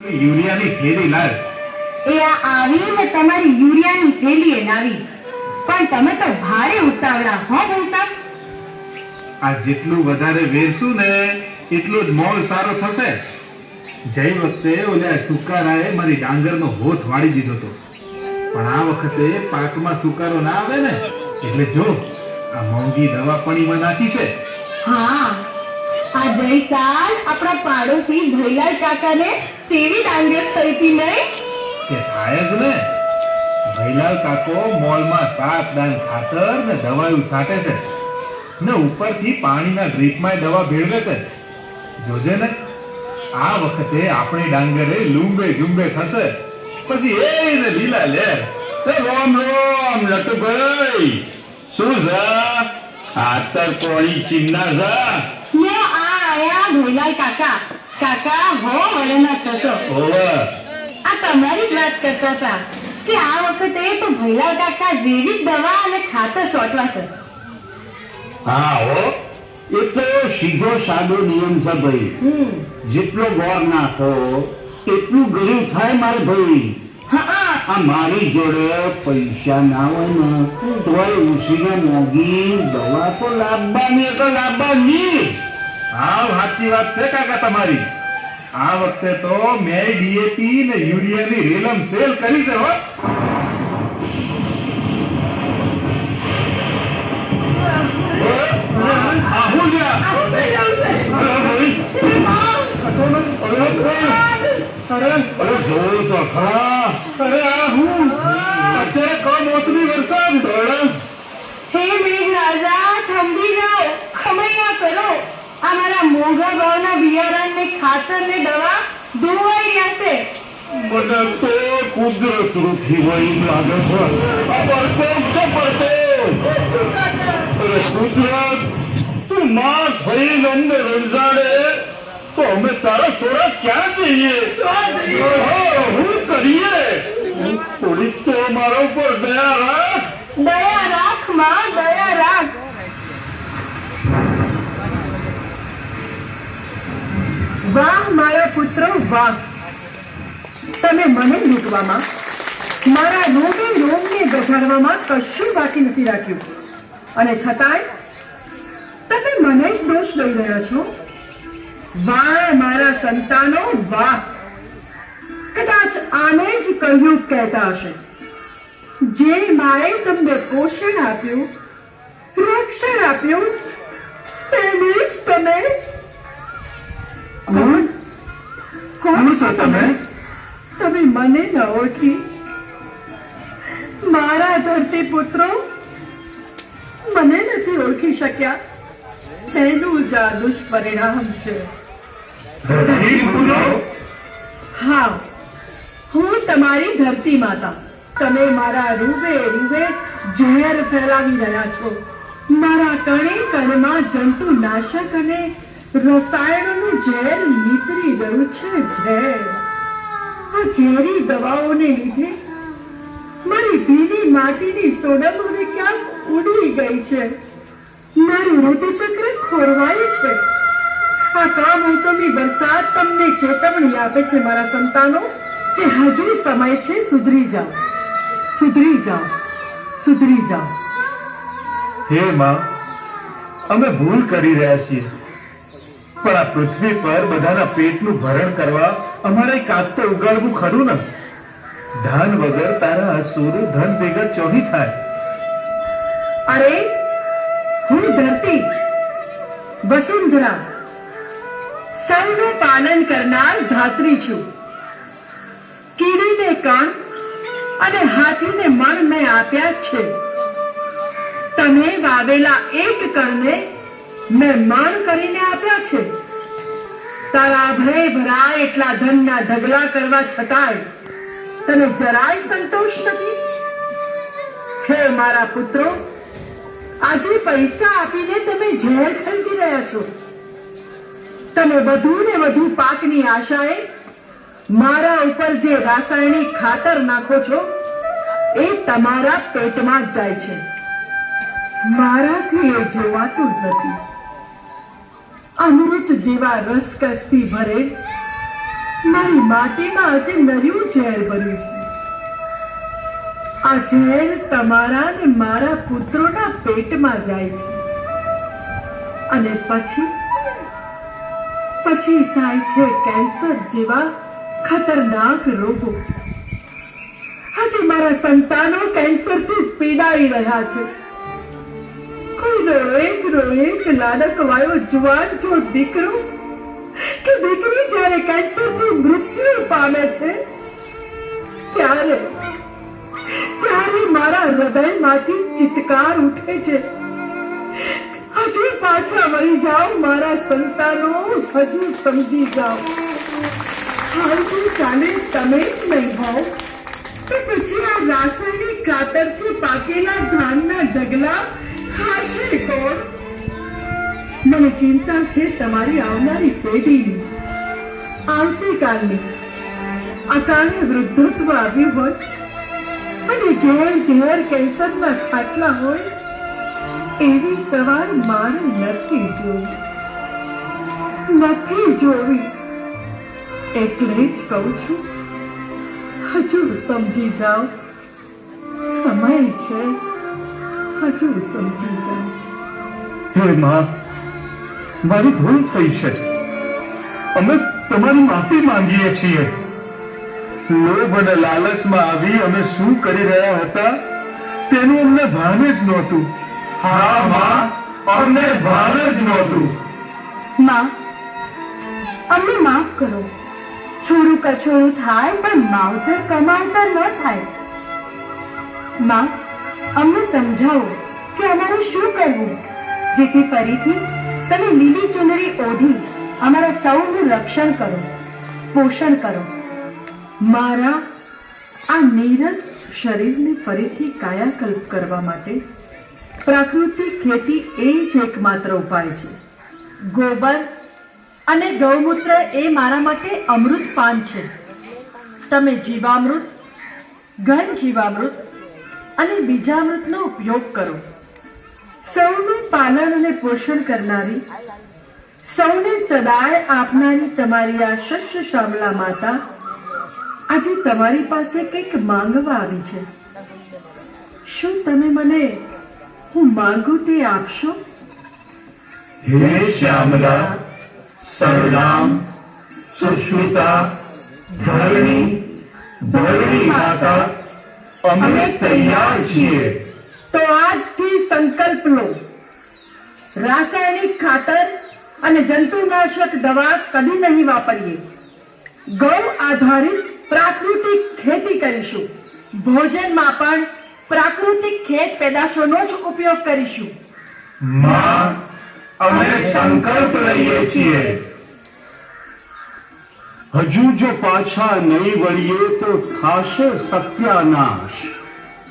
યુરિયાની થેલી લાવ એ આ આવી ને તમારી યુરિયાની થેલી એ લાવી પણ તમે તો ભારે ઉતાવળા હો ભૈસા? આ જેટલું વધારે વેરશું ને એટલું જ મોલ સારો થશે. જઈ વખતે ઓલા સુકારાએ મારી ડાંગરનો હોથ વાળી દીધો હતો. પણ આ વખતે પાકમાં સુકારો ના આવે ને એટલે જો આ મોંઘી દવા પણ એમાં નાખી છે. હા આ જય સાલ. આપણા પાડોશી ભૈલાલ કાકાને ચેવી ડાંગર થઈતી નહીં કે થાય જ ને. ભૈલાલ કાકો મોલમાં સાત દાન ખાતર ને દવાયું છાંટે છે ને ઉપરથી પાણીના ડ્રીપમાં દવા ભેળવે છે. જોજે ને. આ વખતે આપણી ડાંગરે લુંબે જુંબે થશે. પછી એ ને લીલા લે. એ રોમ રોમ, લટુભાઈ. શું છે ખાતર કોળી ચિન્ના છે આયા કાકા. કાકા હો વડના સસો. આ તમારી જ વાત કરતા હતા કે આ વખતે તો ભૈલાલ કાકા જેવી દવા અને ખાતર છોટવા છે. હા હો. એ તો સીધો સાદો નિયમ છે ભાઈ. જેટલો ગોળ નાખો એટલું ગરીબ થાય મારે ભાઈ. આ મારી જોડે પૈસા ના હોય ને તોય ઉસીને મોગી દવા તો લાવવાની તો લાવવાની જ. હા, સાચી વાત છે કાકા તમારી. આ વખતે તો મેં ડીએપી ને યુરિયાની રેલમ સેલ કરી છે, હો. અરે અરે જોયું તો ખરા. અરે આ હું અત્યારે કમોસમી વરસાદ. હે મેઘ રાજા થંભી જાઓ. ખમૈયા કરો. આ મારા ગૌના ભાવના બિયારણ ને ખાતર ને દવા ધોવાઈ જશે તો કુદરત રૂપી વહી લાગે છે. પડતો છે પડતો અરે કુદરત, તું માં થઈ અમને રંજાડે, તો અમે તારા સોડા ક્યાં જઈએ? હું કરીએ? થોડીક તો મારા ઉપર દયા રાખ દયા રાખમાં દયા રાખ વાહ, મારા પુત્ર, વાહ. તમે મને લૂંટવામાં, મારા રોગે રોગને બજાડવામાં કશું બાકી નથી રાખ્યું. અને છતાંય, તમે મને જ દોષ લઈ રહ્યા છો. વાહ, મારા સંતાનો, વાહ. કદાચ આને જ કલયુગ કહેતા હશે. જે માએ તમને પોષણ આપ્યું, રક્ષણ આપ્યું, તેને જ તમે કોણ છો તમે? તમે? મને ન ઓળખી. મારા ધરતી પુત્રો મને નથી ઓળખી શક્યા. તેનું જ આ દુષ્પરિણામ છે હા હું તમારી ધરતી માતા. તમે મારા રૂવે રૂબે ઝેર ફેલાવી રહ્યા છો. મારા કણે કણમાં જંતુ નાશક અને રસાયણોનું ઝેર નીતરી ગયું છે, ઝેર. આ ઝેરી દવાઓને લીધે મારી ભીની માટીની સોડમ હવે ક્યાંક ઉડી ગઈ છે? મારું ઋતુચક્ર ખોરવાયું છે. આ કમોસમી વરસાદ તમને ચેતવણી આપે છે, મારા સંતાનો, કે હજુ સમય છે, સુધરી જાઓ. સુધરી જાઓ. સુધરી જાઓ. હે માં, અમે ભૂલ કરી રહ્યા છીએ. પણ આ પૃથ્વી પર બધાના પેટનું ભરણ કરવા અમારે કાક તો ઉગાડવું ખરું ને? ધન વગર તારા અસુર ધન ભેગા ચોહી થાય. અરે, હું ધરતી, વસુંધરા, સૌનું પાલન કરનાર ધાત્રી છું. કીડીને કાન અને હાથીને મન મેં આપ્યા છે. તમે વાવેલા એક કણને મેં મણ કરીને આપ્યા છે. તારા ભય ભરાય એટલા ધનના ઢગલા કરવા છતાંય તને જરાય સંતોષ નથી. હે મારા પુત્રો, આજે પૈસા આપીને તમે ઝેર ખરીદી રહ્યા છો. તમે વધુ ને વધુ પાકની આશાએ મારા ઉપર જે રાસાયણિક ખાતર નાખો છો, એ તમારા પેટમાં જ જાય છે. મારાથી એ જોવાતું જ નથી. અમૃત જેવા રસકસથી ભરે મારી માટીમાં આજે નર્યું ઝેર ભર્યું છે. આ ઝેર તમારા ને મારા પુત્રોના પેટમાં જાય છે. અને પછી? પછી થાય છે કેન્સર જેવા ખતરનાક રોગો. આજે મારા સંતાનો કેન્સરથી પીડાઈ રહ્યા છે. કોઈનો એકનો એક લાડકવાયો જુવાન જો દીકરો કે દીકરી જ્યારે કેન્સરથી મૃત્યુ પામે છે, ત્યારે ત્યારે મારા હૃદયમાંથી ચિત્કાર ઉઠે છે. હજુ પાછા વળી જાઓ, મારા સંતાનો, હજુ સમજી જાઓ. ચાલે તમે જ નહીં હોવ. તો પછી આ રાસાયણિક ખાતરથી પાકેલા ધાનના ઢગલા ખાશે કોણ? મને ચિંતા છે તમારી આવનારી પેઢીની. આવતીકાલની. અકાળે વૃદ્ધત્વ આવ્યું હોય અને ઘેર ઘેર કેન્સરના ખાટલા હોય, એવી સવાર મારે નથી જોવી. નથી જોવી. એટલે જ કહું છું, હજુ સમજી જાઓ. સમય છે. હજુ સમજી જાઓ હે માં મારી ભૂલ થઈ છે. અમે તમારી માફી માંગીએ છીએ. લોભ અને લાલચમાં આવી અમે શું કરી રહ્યા હતા તેનું અમને ભાન જ નહોતું. હા માં અમને ભાન જ નહોતું. માં અમને માફ કરો. છોરું કછોરું થાય પણ માવતર કમાવતર ન થાય. માં અમને સમજાવો કે અમારે શું કરવું? જેથી ફરીથી તમે લીલી ચુનરી ઓઢી અમારા સૌનું રક્ષણ કરો, પોષણ કરો. મારા આ નીરસ શરીરને ફરીથી કાયાકલ્પ કરવા માટે પ્રાકૃતિક ખેતી એ જ એકમાત્ર ઉપાય છે. ગોબર અને ગૌમૂત્ર એ મારા માટે અમૃત પાન છે. તમે જીવામૃત, ઘન જીવામૃત અને બીજામૃતનો ઉપયોગ કરો. સૌનું પાલન અને પોષણ કરનારી, સૌને સદાય આપનારી તમારી આ શસ્ય શામલા માતા, આજે તમારી પાસે કંઈક માંગવા આવી છે. શું તમે મને હું માંગુ તે આપશો? હે શ્યામલા સરનામ સુશ્રુતા, ધરણી ધરણી માતા અમે તૈયાર છીએ. તો આજથી સંકલ્પ લો. રાસાયણિક ખાતર અને જંતુનાશક દવા કદી નહીં વાપરીએ. ગૌ આધારિત પ્રાકૃતિક ખેતી કરીશું. ભોજનમાં પણ પ્રાકૃતિક ખેત પેદાશોનો જ ઉપયોગ કરીશું. માં, અમે સંકલ્પ લઈએ છીએ. હજુ જો પાછા નહીં વળીએ તો થાશે સત્યાનાશ.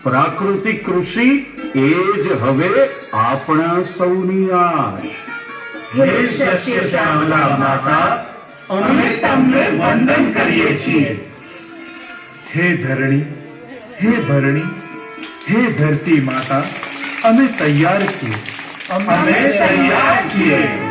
પ્રાકૃતિક કૃષિ એ જ હવે આપણા સૌની આશ. હે શ્યામલા માતા. અમે તમને વંદન કરીએ છીએ. હે ધરણી હે ભરણી હે ધરતી માતા અમે તૈયાર છીએ. અમે તૈયાર છીએ.